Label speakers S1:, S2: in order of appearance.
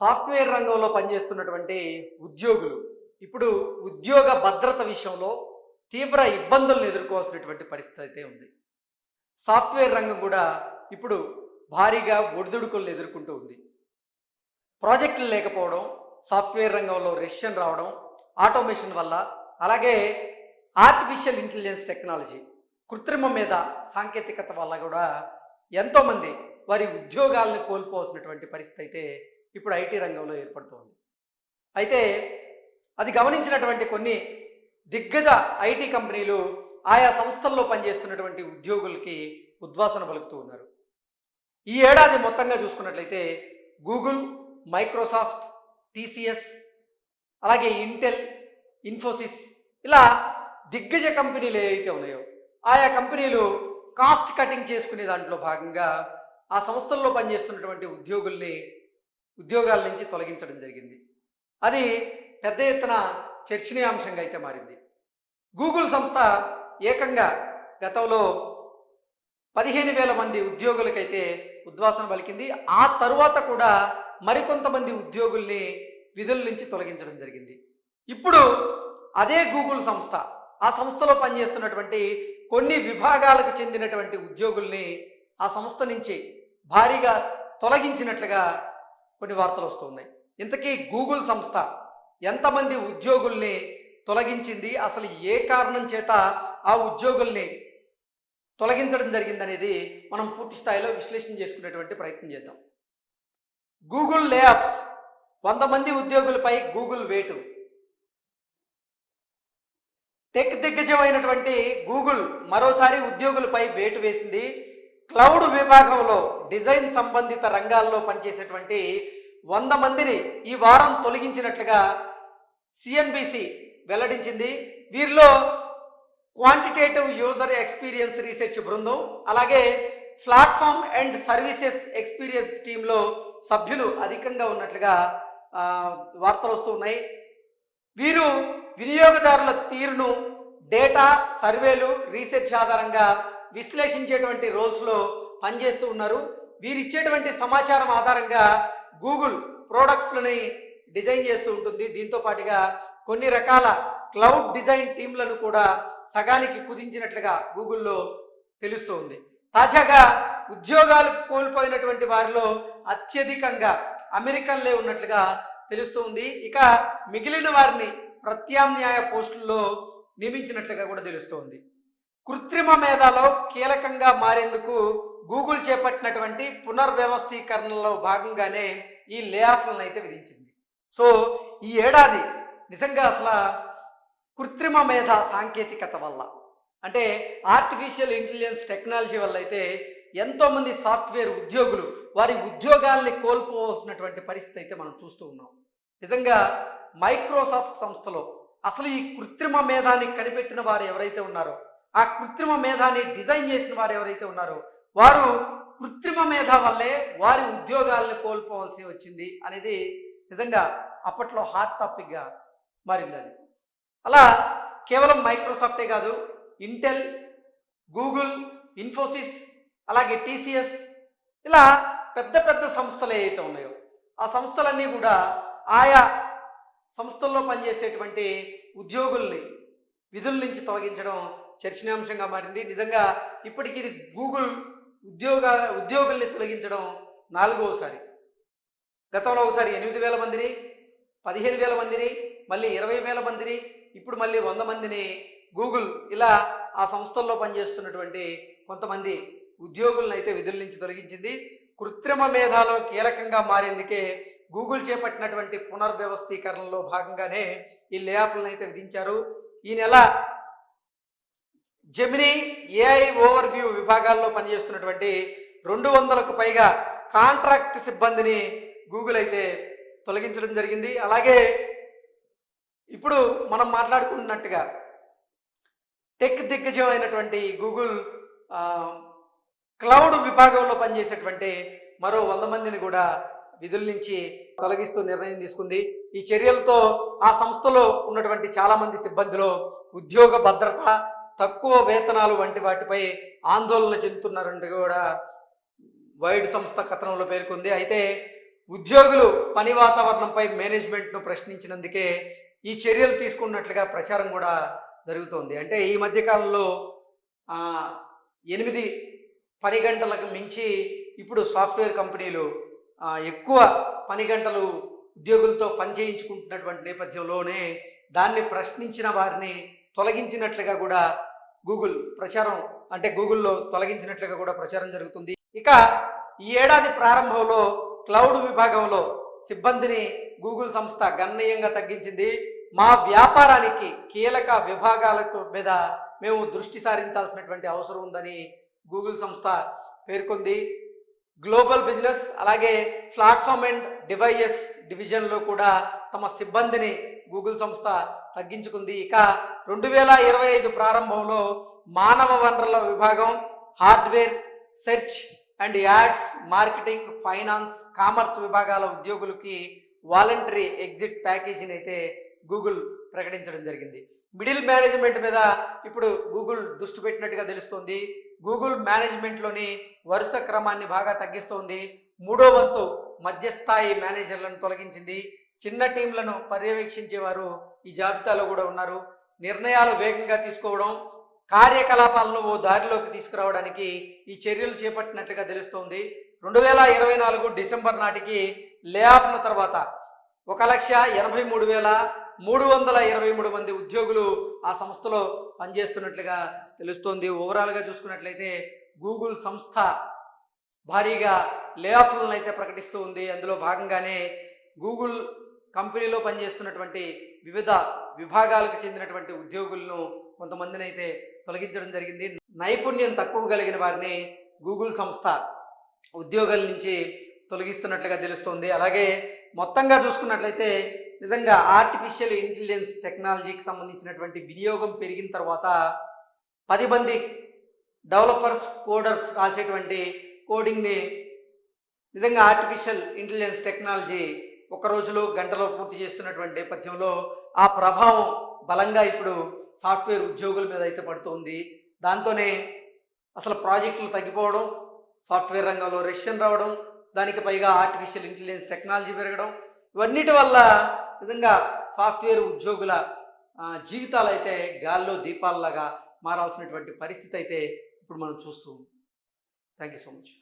S1: Software రంగంలో పనిచేస్తున్నటువంటి ఉద్యోగులు. ఇప్పుడు ఉద్యోగ భద్రత విషయంలో తీవ్ర ఇబ్బందులను ఎదుర్కోవాల్సినటువంటి పరిస్థితి అయితే ఉంది. సాఫ్ట్వేర్ రంగం కూడా ఇప్పుడు భారీగా ఒడిదుడుకులను ఎదుర్కొంటూ ఉంది. ప్రాజెక్టులు లేకపోవడం సాఫ్ట్వేర్ రంగంలో రెషన్ రావడం ఆటోమేషన్ వల్ల అలాగే ఆర్టిఫిషియల్ ఇంటెలిజెన్స్ టెక్నాలజీ కృత్రిమ మీద సాంకేతికత వల్ల కూడా ఎంతోమంది వారి ఉద్యోగాలను కోల్పోవాల్సినటువంటి పరిస్థితి అయితే ఇప్పుడు ఐటీ రంగంలో ఏర్పడుతోంది. అయితే అది గమనించినటువంటి కొన్ని దిగ్గజ ఐటీ కంపెనీలు ఆయా సంస్థల్లో పనిచేస్తున్నటువంటి ఉద్యోగులకి ఉద్వాసన పలుకుతూ ఉన్నారు. ఈ ఏడాది మొత్తంగా చూసుకున్నట్లయితే గూగుల్ మైక్రోసాఫ్ట్ టీసీఎస్ అలాగే ఇంటెల్ ఇన్ఫోసిస్ ఇలా దిగ్గజ కంపెనీలు ఏవైతే ఉన్నాయో ఆయా కంపెనీలు కాస్ట్ కటింగ్ చేసుకునే దాంట్లో భాగంగా ఆ సంస్థల్లో పనిచేస్తున్నటువంటి ఉద్యోగుల్ని ఉద్యోగాల నుంచి తొలగించడం జరిగింది. అది పెద్ద ఎత్తున చర్చనీయాంశంగా అయితే మారింది. గూగుల్ సంస్థ ఏకంగా గతంలో పదిహేను వేల మంది ఉద్యోగులకైతే ఉద్వాసన పలికింది. ఆ తరువాత కూడా మరికొంతమంది ఉద్యోగుల్ని విధుల నుంచి తొలగించడం జరిగింది. ఇప్పుడు అదే గూగుల్ సంస్థ ఆ సంస్థలో పనిచేస్తున్నటువంటి కొన్ని విభాగాలకు చెందినటువంటి ఉద్యోగుల్ని ఆ సంస్థ నుంచి భారీగా తొలగించినట్లుగా కొన్ని వార్తలు వస్తున్నాయి. ఇంతకీ గూగుల్ సంస్థ ఎంతమంది ఉద్యోగుల్ని తొలగించింది? అసలు ఏ కారణం చేత ఆ ఉద్యోగుల్ని తొలగించడం జరిగిందనేది మనం పూర్తి స్థాయిలో విశ్లేషణ చేసుకునేటువంటి ప్రయత్నం చేద్దాం. గూగుల్ లేఆఫ్స్ వంద మంది ఉద్యోగులపై గూగుల్ వేటు. టెక్ దిగ్గజమైనటువంటి గూగుల్ మరోసారి ఉద్యోగులపై వేటు వేసింది. క్లౌడ్ విభాగంలో డిజైన్ సంబంధిత రంగాల్లో పనిచేసేటువంటి వంద మందిని ఈ వారం తొలగించినట్లుగా సిఎన్బిసి వెల్లడించింది. వీరిలో క్వాంటిటేటివ్ యూజర్ ఎక్స్పీరియన్స్ రీసెర్చ్ బృందం అలాగే ప్లాట్ఫామ్ అండ్ సర్వీసెస్ ఎక్స్పీరియన్స్ టీంలో సభ్యులు అధికంగా ఉన్నట్లుగా వార్తలు వస్తూ ఉన్నాయి. వీరు వినియోగదారుల తీరును డేటా సర్వేలు రీసెర్చ్ ఆధారంగా విశ్లేషించేటువంటి రోల్స్లో పనిచేస్తూ ఉన్నారు. వీరు ఇచ్చేటువంటి సమాచారం ఆధారంగా గూగుల్ ప్రోడక్ట్స్లని డిజైన్ చేస్తూ ఉంటుంది. దీంతో పాటుగా కొన్ని రకాల క్లౌడ్ డిజైన్ టీంలను కూడా సగానికి కుదించినట్లుగా గూగుల్లో తెలుస్తోంది. తాజాగా ఉద్యోగాలు కోల్పోయినటువంటి వారిలో అత్యధికంగా అమెరికన్లే ఉన్నట్లుగా తెలుస్తుంది. ఇక మిగిలిన వారిని ప్రత్యామ్నాయ పోస్టుల్లో నియమించినట్లుగా కూడా తెలుస్తోంది. కృత్రిమ మేధాలో కీలకంగా మారేందుకు గూగుల్ చేపట్టినటువంటి పునర్వ్యవస్థీకరణలో భాగంగానే ఈ లే ఆఫ్లను అయితే విధించింది. సో ఈ ఏడాది నిజంగా అసలు కృత్రిమ మేధ సాంకేతికత వల్ల అంటే ఆర్టిఫిషియల్ ఇంటెలిజెన్స్ టెక్నాలజీ వల్ల అయితే ఎంతోమంది సాఫ్ట్వేర్ ఉద్యోగులు వారి ఉద్యోగాల్ని కోల్పోవలసినటువంటి పరిస్థితి అయితే మనం చూస్తూ ఉన్నాం. నిజంగా మైక్రోసాఫ్ట్ సంస్థలో అసలు ఈ కృత్రిమ మేధాన్ని కనిపెట్టిన వారు ఎవరైతే ఉన్నారో ఆ కృత్రిమ మేధాన్ని డిజైన్ చేసిన వారు ఎవరైతే ఉన్నారో వారు కృత్రిమ మేధ వల్లే వారి ఉద్యోగాలను కోల్పోవలసి వచ్చింది అనేది నిజంగా అప్పట్లో హాట్ టాపిక్గా మారింది అది అలా కేవలం మైక్రోసాఫ్టే కాదు ఇంటెల్ గూగుల్ ఇన్ఫోసిస్ అలాగే టీసీఎస్ ఇలా పెద్ద పెద్ద సంస్థలు ఏవైతే ఉన్నాయో ఆ సంస్థలన్నీ కూడా ఆయా సంస్థల్లో పనిచేసేటువంటి ఉద్యోగుల్ని విధుల నుంచి తొలగించడం చర్చనీయాంశంగా మారింది. నిజంగా ఇప్పటికి ఇది గూగుల్ ఉద్యోగ ఉద్యోగుల్ని తొలగించడం నాలుగవసారి గతంలో ఒకసారి ఎనిమిది వేల మందిని పదిహేను వేల మందిని మళ్ళీ ఇరవై వేల మందిని ఇప్పుడు మళ్ళీ వంద మందిని గూగుల్ ఇలా ఆ సంస్థల్లో పనిచేస్తున్నటువంటి కొంతమంది ఉద్యోగులను అయితే విధుల నుంచి తొలగించింది. కృత్రిమ మేధాలో కీలకంగా మారేందుకే గూగుల్ చేపట్టినటువంటి పునర్వ్యవస్థీకరణలో భాగంగానే ఈ లే ఆఫ్లను అయితే విధించారు. ఈ నెల జెమిని ఏఐ ఓవర్ వ్యూ విభాగాల్లో పనిచేస్తున్నటువంటి రెండు వందలకు పైగా కాంట్రాక్ట్ సిబ్బందిని గూగుల్ అయితే తొలగించడం జరిగింది. అలాగే ఇప్పుడు మనం మాట్లాడుకున్నట్టుగా టెక్ దిగ్గజం అయినటువంటి గూగుల్ క్లౌడ్ విభాగంలో పనిచేసేటువంటి మరో వంద మందిని కూడా విధుల నుంచి తొలగిస్తూ నిర్ణయం తీసుకుంది. ఈ చర్యలతో ఆ సంస్థలో ఉన్నటువంటి చాలామంది సిబ్బందిలో ఉద్యోగ భద్రత తక్కువ వేతనాలు వంటి వాటిపై ఆందోళన చెందుతున్నారంటూ కూడా వైడ్ సంస్థ కథనంలో పేర్కొంది. అయితే ఉద్యోగులు పని వాతావరణంపై మేనేజ్మెంట్ను ప్రశ్నించినందుకే ఈ చర్యలు తీసుకున్నట్లుగా ప్రచారం కూడా జరుగుతోంది. అంటే ఈ మధ్యకాలంలో ఎనిమిది పని గంటలకు మించి ఇప్పుడు సాఫ్ట్వేర్ కంపెనీలు ఎక్కువ పని గంటలు ఉద్యోగులతో పని చేయించుకుంటున్నటువంటి నేపథ్యంలోనే దాన్ని ప్రశ్నించిన వారిని తొలగించినట్లుగా కూడా గూగుల్ ప్రచారం అంటే గూగుల్లో తొలగించినట్లుగా కూడా ప్రచారం జరుగుతుంది. ఇక ఈ ఏడాది ప్రారంభంలో క్లౌడ్ విభాగంలో సిబ్బందిని గూగుల్ సంస్థ గణనీయంగా తగ్గించింది. మా వ్యాపారానికి కీలక విభాగాలకు మీద మేము దృష్టి సారించాల్సినటువంటి అవసరం ఉందని గూగుల్ సంస్థ పేర్కొంది. గ్లోబల్ బిజినెస్ అలాగే ప్లాట్ఫామ్ అండ్ డివైఎస్ డివిజన్లో కూడా తమ సిబ్బందిని గూగుల్ సంస్థ తగ్గించుకుంది. ఇక రెండు వేల ఇరవై ఐదు ప్రారంభంలో మానవ వనరుల విభాగం hardware search and ads marketing finance commerce విభాగాల ఉద్యోగులకి వాలంటరీ ఎగ్జిట్ ప్యాకేజీని అయితే గూగుల్ ప్రకటించడం జరిగింది. మిడిల్ మేనేజ్మెంట్ మీద ఇప్పుడు గూగుల్ దృష్టి పెట్టినట్టుగా తెలుస్తోంది. గూగుల్ మేనేజ్మెంట్లోని వరుస క్రమాన్ని బాగా తగ్గిస్తోంది. మూడో వంతు మధ్యస్థాయి మేనేజర్లను తొలగించింది. చిన్న టీంలను పర్యవేక్షించేవారు ఈ జాబితాలో కూడా ఉన్నారు. నిర్ణయాలు వేగంగా తీసుకోవడం కార్యకలాపాలను ఓ దారిలోకి తీసుకురావడానికి ఈ చర్యలు చేపట్టినట్లుగా తెలుస్తోంది. రెండు వేల ఇరవై నాలుగు డిసెంబర్ నాటికి లే ఆఫ్ల తర్వాత ఒక లక్ష ఎనభై మూడు వేల మూడు వందల ఇరవై మూడు మంది ఉద్యోగులు ఆ సంస్థలో పనిచేస్తున్నట్లుగా తెలుస్తోంది. ఓవరాల్గా చూసుకున్నట్లయితే గూగుల్ సంస్థ భారీగా లే ఆఫ్లను అయితే ప్రకటిస్తూ ఉంది అందులో భాగంగానే గూగుల్ కంపెనీలో పనిచేస్తున్నటువంటి వివిధ విభాగాలకు చెందినటువంటి ఉద్యోగులను కొంతమందిని అయితే తొలగించడం జరిగింది. నైపుణ్యం తక్కువ కలిగిన వారిని గూగుల్ సంస్థ ఉద్యోగాల నుంచి తొలగిస్తున్నట్లుగా తెలుస్తోంది. అలాగే మొత్తంగా చూసుకున్నట్లయితే నిజంగా ఆర్టిఫిషియల్ ఇంటెలిజెన్స్ టెక్నాలజీకి సంబంధించినటువంటి వినియోగం పెరిగిన తర్వాత పది మంది డెవలపర్స్ కోడర్స్ రాసేటువంటి కోడింగ్ని నిజంగా ఆర్టిఫిషియల్ ఇంటెలిజెన్స్ టెక్నాలజీ ఒక రోజులో గంటలో పూర్తి చేస్తున్నటువంటి నేపథ్యంలో ఆ ప్రభావం బలంగా ఇప్పుడు సాఫ్ట్వేర్ ఉద్యోగుల మీద అయితే పడుతుంది. దాంతోనే అసలు ప్రాజెక్టులు తగ్గిపోవడం సాఫ్ట్వేర్ రంగంలో రెషన్ రావడం దానికి పైగా ఆర్టిఫిషియల్ ఇంటెలిజెన్స్ టెక్నాలజీ పెరగడం ఇవన్నిటి వల్ల నిజంగా సాఫ్ట్వేర్ ఉద్యోగుల జీవితాలు అయితే గాల్లో దీపాలలాగా మారాల్సినటువంటి పరిస్థితి అయితే ఇప్పుడు మనం చూస్తూ థ్యాంక్ యూ సో మచ్.